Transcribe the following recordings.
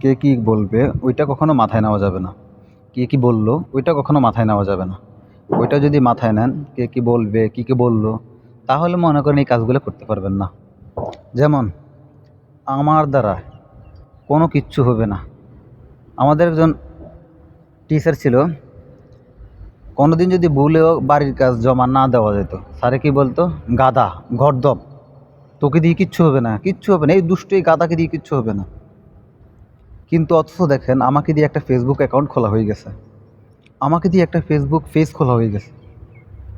কে কী বলবে, ওইটা কখনো মাথায় নেওয়া যাবে না। কে কী বলল, ওইটা কখনো মাথায় নেওয়া যাবে না। ওইটা যদি মাথায় নেন, কে কী বলবে, কী কী বলল, তাহলে মনে করেন এই কাজগুলো করতে পারবেন না। যেমন, আমার দ্বারা কোনো কিচ্ছু হবে না। আমাদের একজন টিচার ছিল কোনো দিন যদি ভুলেও বাড়ির কাজ জমা না দেওয়া যেত, স্যারে কী বলতো গাদা গর্দব তোকে দিয়ে কিচ্ছু হবে না, কিচ্ছু হবে না, এই দুষ্ট এই গাদাকে দিয়ে কিচ্ছু হবে না। কিন্তু অথচ দেখেন, আমাকে দিয়ে একটা ফেসবুক অ্যাকাউন্ট খোলা হয়ে গেছে। আমাকে দিয়ে একটা ফেসবুক পেজ খোলা হয়ে গেছে।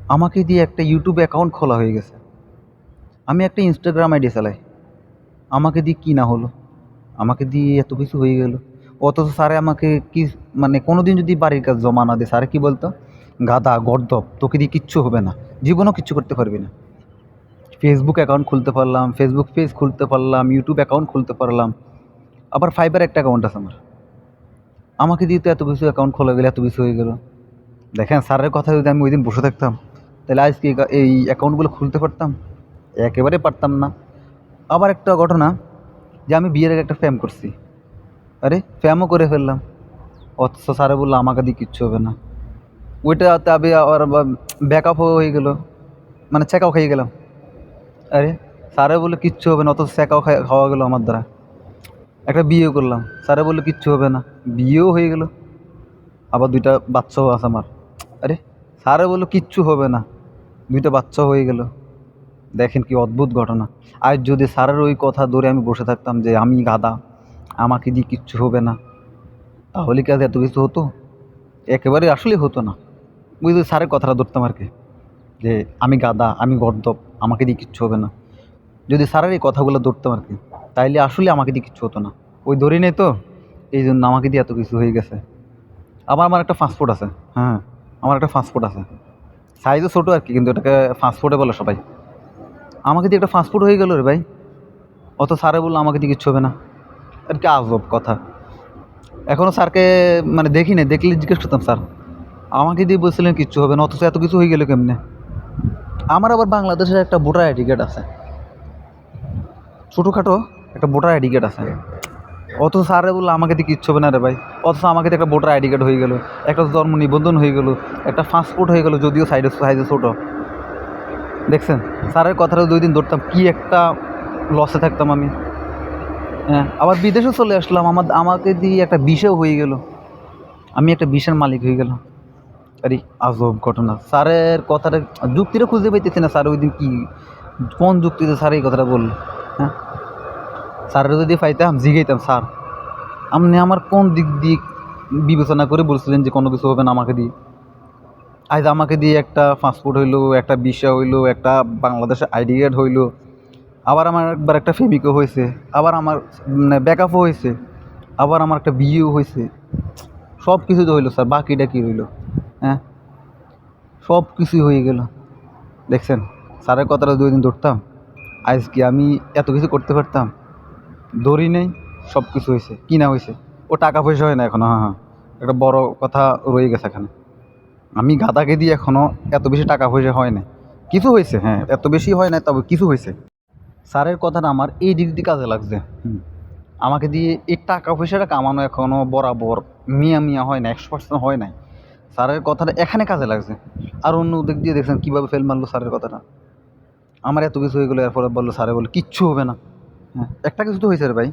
আমাকে দিয়ে একটা ইউটিউব অ্যাকাউন্ট খোলা হয়ে গেছে। আমি একটা ইনস্টাগ্রাম আইডি চালাই। আমাকে দিয়ে কী না হলো? আমাকে দিয়ে এত কিছু হয়ে গেল। অথচ স্যারে আমাকে কি মানে কোনো দিন যদি বাড়ির কাজ জমা না দেয়, স্যারে কী বলতো? গাদা গর্দব তোকে দিয়ে কিচ্ছু হবে না। জীবনেও কিচ্ছু করতে পারবি না। ফেসবুক অ্যাকাউন্ট খুলতে পারলাম ফেসবুক পেজ খুলতে পারলাম ইউটিউব অ্যাকাউন্ট খুলতে পারলাম। আবার ফাইবার একটা অ্যাকাউন্ট আছে আমার। আমাকে দিয়ে তো এত কিছু অ্যাকাউন্ট খোলা গেলে, এত কিছু হয়ে গেল। দেখেন স্যারের কথা যদি আমি ওই দিন বসে থাকতাম, তাহলে আজকে এই অ্যাকাউন্টগুলো খুলতে পারতাম? একেবারে পারতাম না। আবার একটা ঘটনা, যে আমি বিয়ের আগে একটা ফ্যাম করছি। আরে ফ্যামও করে ফেললাম। অথচ স্যারে বলল, আমাকে দিয়ে কিচ্ছু হবে না। ওইটা তবে আবার ব্যাক ব্যাকআপও হয়ে গেলো। মানে চেকাও খেয়ে গেলাম। আরে, স্যারে বলল, কিচ্ছু হবে না, অথচ চেকাও খাওয়া গেলো আমার দ্বারা। একটা বিয়ে করলাম। স্যারে বলল, কিচ্ছু হবে না। বিয়েও হয়ে গেল। আবার দুইটা বাচ্চাও আছে আমার। আরে, স্যারে বলল, কিচ্ছু হবে না। দুইটা বাচ্চাও হয়ে গেল। দেখেন কি অদ্ভুত ঘটনা। আর যদি স্যারের ওই কথা ধরে আমি বসে থাকতাম যে আমি গাদা আমাকে দিয়ে কিচ্ছু হবে না, তাহলে কি আজ এত কিছু হতো? একেবারে আসলে হতো না। বুঝলি, স্যারের কথাটা ধরতাম আর কি। যে আমি গাদা আমি গর্দব আমাকে দিয়ে কিচ্ছু হবে না। যদি স্যারের এই কথাগুলো ধরতাম আর কি তাইলে আসলে আমাকে দিয়ে কিচ্ছু হতো না। ওই ধরি নেই তো, এই জন্য আমাকে দিয়ে এত কিছু হয়ে গেছে। আবার আমার একটা ফাস্টফুড আছে হ্যাঁ আমার একটা পাসপোর্ট আছে। সাইজও ছোটো আর কি, কিন্তু এটাকে ফাস্টফুডে বলে সবাই। আমাকে দিয়ে একটা ফাস্টফুড হয়ে গেল রে ভাই। অত স্যারে বলল আমাকে দিয়ে কিচ্ছু হবে না। আর কি আজব কথা। এখনও স্যারকে মানে দেখি না দেখলে জিজ্ঞেস করতাম, স্যার, আমাকে দিয়ে বলছিলেন কিচ্ছু হবে না, অথচ এত কিছু হয়ে গেল কেমনে? আমার আবার বাংলাদেশের একটা ভোটার আইডি কার্ড আছে। ছোটোখাটো একটা ভোটার আইডি কার্ড আছে। অথচ স্যারে বলল, আমাকে দিয়ে কিচ্ছু হবে না রে ভাই। অথচ আমাকে দিয়ে একটা ভোটার আইডি কার্ড হয়ে গেলো, একটা জন্ম নিবন্ধন হয়ে গেলো, একটা পাসপোর্ট হয়ে গেল, যদিও সাইডে সাইজে ছোটো। দেখছেন? স্যারের কথাটা দুই দিন ধরতাম, কী একটা লসে থাকতাম আমি। হ্যাঁ আবার বিদেশেও চলে আসলাম, আমার, আমাকে দিয়ে একটা বিষও হয়ে গেল। আমি একটা বিষের মালিক হয়ে গেলাম। আরে, আজব ঘটনা। স্যারের কথাটা যুক্তিটা খুঁজে পাইতেছি না, স্যার ওই দিন কী, কোন যুক্তিতে স্যার এই কথাটা বলল? হ্যাঁ? স্যারের যদি পাইতাম জিগাইতাম, স্যার। আপনি আমার কোন দিক দিক বিবেচনা করে বলছিলেন যে কোনো কিছু হবে না আমাকে দিয়ে? আজ আমাকে দিয়ে একটা পাসপোর্ট হইল, একটা ভিসা হইল, একটা বাংলাদেশের আইডি কার্ড হইল, আবার আমার একবার একটা ফেবিকও হয়েছে আবার আমার মানে ব্যাকআপও হয়েছে আবার আমার একটা বিয়েও হয়েছে সব কিছু তো হইল, স্যার, বাকিটা কী হইল হ্যাঁ? সব কিছুই হয়ে গেল। দেখছেন, স্যারের কথাটা দুই দিন ধরতাম। আজ কি আমি এত কিছু করতে পারতাম। দড়ি নেই সব কিছু হয়েছে, কিনা হয়েছে। ও টাকা পয়সা হয় না এখনও হ্যাঁ হ্যাঁ। একটা বড় কথা রয়ে গেছে এখানে। আমি গাদাকে দিয়ে এখনও এত বেশি টাকা পয়সা হয় না। কিছু হয়েছে হ্যাঁ এত বেশি হয় না, তবে কিছু হয়েছে। স্যারের কথাটা আমার এই দিক দিয়ে কাজে লাগছে, হুম। আমাকে দিয়ে এই টাকা পয়সাটা কামানো এখনও বরাবর মিয়া মিয়া হয় না একশো পার্সেন্ট হয় নাই। স্যারের কথাটা এখানে কাজে লাগছে। আর অন্য দিক দিয়ে দেখছেন কীভাবে ফেল মারলো স্যারের কথাটা। আমার এত কিছু হয়ে গেলো, এরপরে বলল স্যারে বলল কিচ্ছু হবে না। হ্যাঁ একটা কিছু তো হয়েছে রে ভাই।